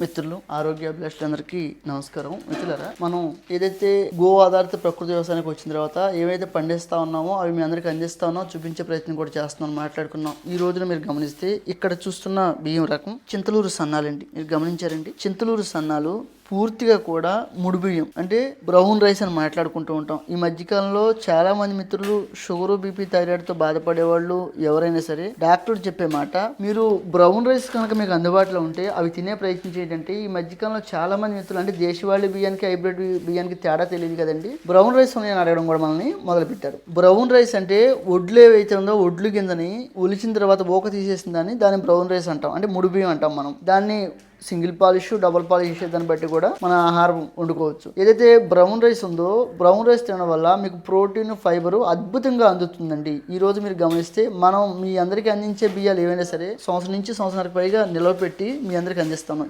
మిత్రులు ఆరోగ్య అభిలాషులందరికీ నమస్కారం. మిత్రులరా మనం ఏదైతే గో ఆధారిత ప్రకృతి వ్యవసాయానికి వచ్చిన తర్వాత ఏవైతే పండిస్తా ఉన్నామో అవి మీ అందరికీ అందిస్తా ఉన్నాం చూపించే ప్రయత్నం కూడా చేస్తున్నాం మాట్లాడుకున్నాం. ఈ రోజున మీరు గమనిస్తే ఇక్కడ చూస్తున్న బియ్యం రకం చింతలూరు సన్నాలండి. మీరు గమనించారండి? చింతలూరు సన్నాలు పూర్తిగా కూడా ముడిబియ్యం. అంటే బ్రౌన్ రైస్ అని మాట్లాడుకుంటూ ఉంటాం. ఈ మధ్యకాలంలో చాలా మంది మిత్రులు షుగర్ బీపీ థైరాయిడ్తో బాధపడే వాళ్ళు ఎవరైనా సరే డాక్టర్ చెప్పే మాట మీరు బ్రౌన్ రైస్ కనుక మీకు అందుబాటులో ఉంటే అవి తినే ప్రయత్నం చేయండి ఈ మధ్యకాలంలో చాలా మంది మిత్రులు అంటే దేశవాళీ బియ్యానికి హైబ్రిడ్ బియ్యానికి తేడా తెలియదు కదండి. బ్రౌన్ రైస్ ఉన్నాయని అడగడం కూడా మనల్ని మొదలుపెట్టారు. బ్రౌన్ రైస్ అంటే ఒడ్లు ఏవైతే ఉందో ఒడ్లు కిందని ఒలిచిన తర్వాత ఊక తీసేసిందని దాన్ని దాన్ని బ్రౌన్ రైస్ అంటాం. అంటే ముడి బియ్యం అంటాం మనం. దాన్ని సింగిల్ పాలిష్ డబుల్ పాలిష్ దాన్ని బట్టి కూడా మన ఆహారం వండుకోవచ్చు. ఏదైతే బ్రౌన్ రైస్ ఉందో బ్రౌన్ రైస్ తినడం వల్ల మీకు ప్రోటీన్ ఫైబర్ అద్భుతంగా అందుతుందండి. ఈ రోజు మీరు గమనిస్తే మనం మీ అందరికీ అందించే బియ్యాలు ఏవైనా సరే సంవత్సరం నుంచి సంవత్సరానికి పైగా నిలవ పెట్టి మీ అందరికీ అందిస్తాము.